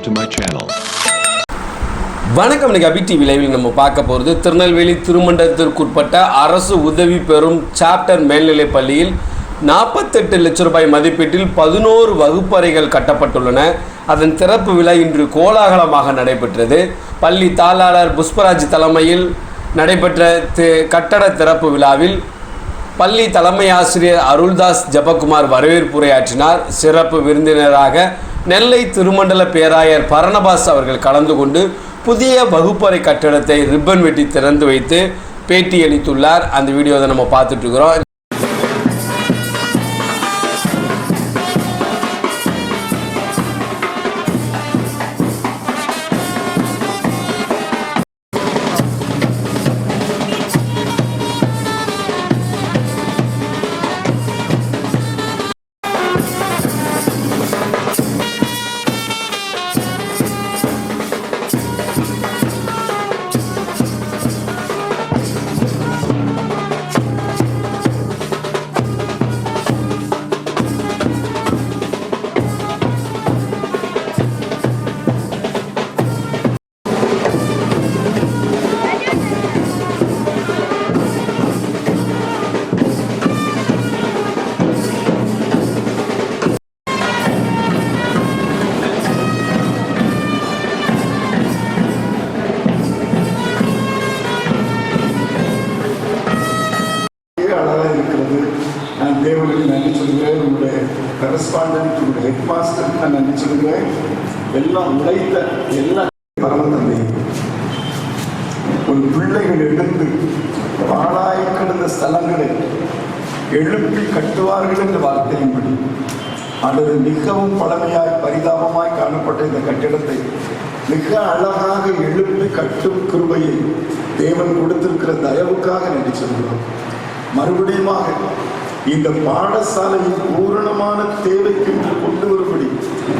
subscribe to my channel. வணக்கம் நிகாபி TV லைவில் நம்ம பார்க்க போகிறது திருநெல்வேலி திருமண்டலத்திற்குட்பட்ட அரசு உதவி பெறும் சாப்டர் மேல்நிலைப் பள்ளியில் நாற்பத்தெட்டு லட்ச ரூபாய் மதிப்பீட்டில் பதினோரு வகுப்பறைகள் கட்டப்பட்டுள்ளன. அதன் திறப்பு விழா இன்று கோலாகலமாக நடைபெற்றது. பள்ளி தாளாளர் புஷ்பராஜ் தலைமையில் நடைபெற்ற தி- கட்டட திறப்பு விழாவில் பள்ளி தலைமை ஆசிரியர் அருள்தாஸ் ஜபகுமார் வரவேற்புரையாற்றினார். சிறப்பு விருந்தினராக நெல்லை திருமண்டல பேராயர் பரணபாஸ் அவர்கள் கலந்து கொண்டு புதிய வகுப்பறை கட்டடத்தை ரிப்பன் வெட்டி திறந்து வைத்து பேட்டியளித்துள்ளார் அந்த வீடியோவை நம்ம பார்த்துட்டு நான் தேவனுக்கு நன்றி சொல்கிறேன் உங்களுடைய கரஸ்பாண்டன்ட் உங்களுடைய ஹெட் மாஸ்டருக்கு நான் நன்றி சொல்கிறேன் எல்லாம் உழைத்த எல்லா பரம தந்தை ஒரு பிள்ளைகள் எழுந்து பாழாய் கிடந்த ஸ்தலங்களை எழுப்பி கட்டுவார்கள் என்ற வார்த்தையின்படி அல்லது மிகவும் பழமையாய் பரிதாபமாய் காணப்பட்ட இந்த கட்டிடத்தை மிக அழகாக எழுப்பி கட்டும் கிருபையை தேவன் கொடுத்திருக்கிற தயவுக்காக நன்றி மறுபடியும் இந்த பாடசாலையின் பூரணமான தேவைக்கு கொண்டு வரும்படி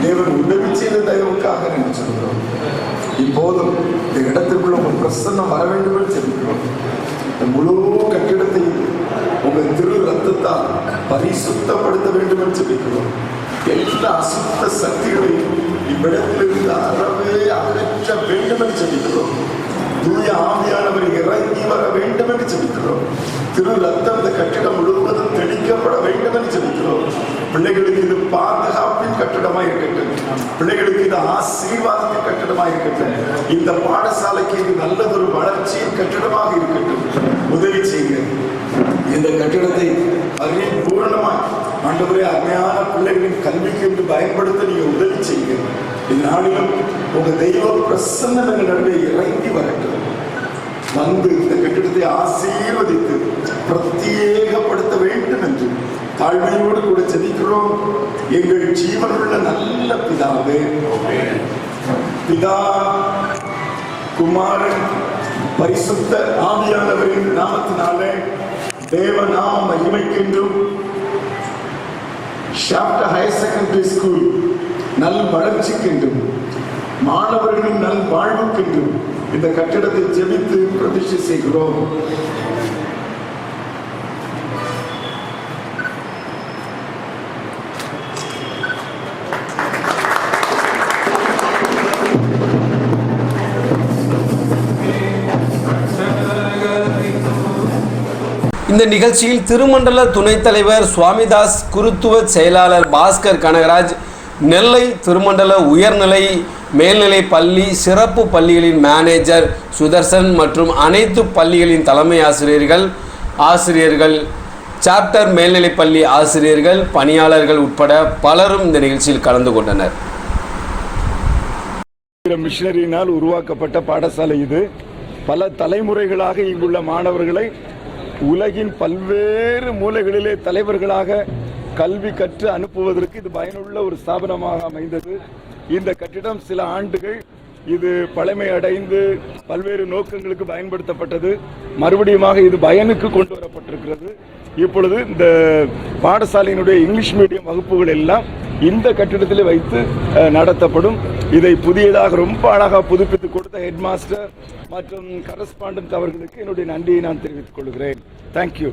தேவன் உதவி செய்த தயவுக்காக நினைச்சிருக்கிறோம். இப்போதும் இந்த இடத்திற்குள்ள உங்கள் பிரசன்னம் வர வேண்டும் என்று சொல்கிறோம் இந்த முழு கட்டிடத்தையும் உங்கள் திரு ரத்தத்தால் பரிசுத்தப்படுத்த வேண்டும் என்று சொல்லிக்கிறோம் எல்லா அசுத்த சக்திகளையும் இவ்விடத்திலிருந்து அறவே அகற்ற வேண்டும் என்று சொல்லிக்கிறோம் தூய ஆவியானவர் இறங்கி வர வேண்டும் என்று ஜெபிக்கிறோம் திரு ரத்தம் இந்த கட்டிடம் முழுவதும் தெளிக்கப்பட பிள்ளைகளுக்கு இது பாதுகாப்பின் கட்டடமா இருக்கட்டும். பிள்ளைகளுக்கு இது ஆசீர்வாதத்தின் கட்டடமா இருக்கட்டும். இந்த பாடசாலைக்கு இது நல்லதொரு வளர்ச்சியின் கட்டிடமாக இருக்கட்டும். உதவி செய்யுங்க. இந்த கட்டிடத்தை பரிபூர்ணமாய் ஆண்டவரே அருமையான பிள்ளைகளின் கல்விக்கு என்று பயன்படுத்த நீங்க உதவி செய்யுங்க. இந்நாளிலும் உங்க தெய்வ பிரசன்னங்கள் நடுவே இறங்கி வரட்டும். வந்து இந்த கட்டிடத்தை ஆசீர்வதித்து பிரத்யேகப்படுத்த வேண்டும் என்று தாழ்மையோடு கூட ஜெபிக்கிறோம். எங்கள் ஜீவனுள்ள நல்ல பிதாவே. பிதா குமாரன் பரிசுத்த ஆவியானவரின் நாமத்தினாலே தேவ நாம மகிமைக்கென்றும் ஷாப்டர் ஹையர் செகண்டரி ஸ்கூல் நல் வளர்ச்சிக்கின்றும். மாணவர்களின் நல் வாழ்வுக்கின்றும். இந்த கட்டிடத்தை ஜெபித்து பிரதிஷ்டை செய்கிறோம். இந்த நிகழ்ச்சியில் திருமண்டல துணைத் தலைவர் சுவாமிதாஸ் குருத்துவ செயலாளர் பாஸ்கர் கனகராஜ் நெல்லை திருமண்டல உயர்நிலை மேல்நிலை பள்ளி சிறப்பு பள்ளிகளின் மேனேஜர் சுதர்சன் மற்றும் அனைத்து பள்ளிகளின் தலைமை ஆசிரியர்கள் ஆசிரியர்கள் சாப்டர் மேல்நிலைப் பள்ளி ஆசிரியர்கள் பணியாளர்கள் உட்பட பலரும் இந்த நிகழ்ச்சியில் கலந்து கொண்டனர். மிஷனரியினால் உருவாக்கப்பட்ட பாடசாலை இது. பல தலைமுறைகளாக இங்குள்ள மாணவர்களை உலகின் பல்வேறு மூலைகளிலே தலைவர்களாக கல்வி கற்று அனுப்புவதற்கு இது பயனுள்ள ஒரு ஸ்தாபனமாக அமைந்தது. இந்த கட்டிடம் சில ஆண்டுகள் இது பழமை அடைந்து பல்வேறு நோக்கங்களுக்கு பயன்படுத்தப்பட்டது. மறுபடியுமாக இது பயனுக்கு கொண்டு வரப்பட்டிருக்கிறது. இப்பொழுது இந்த பாடசாலையினுடைய இங்கிலீஷ் மீடியம் வகுப்புகள் எல்லாம் இந்த கட்டிடத்தில் வைத்து நடத்தப்படும். இதை புதியதாக ரொம்ப அழகாக புதுப்பித்து கொடுத்த ஹெட் மாஸ்டர் மற்றும் கரஸ்பாண்டன்ட் அவர்களுக்கு என்னுடைய நன்றியை நான் தெரிவித்துக் கொள்கிறேன். தேங்க்யூ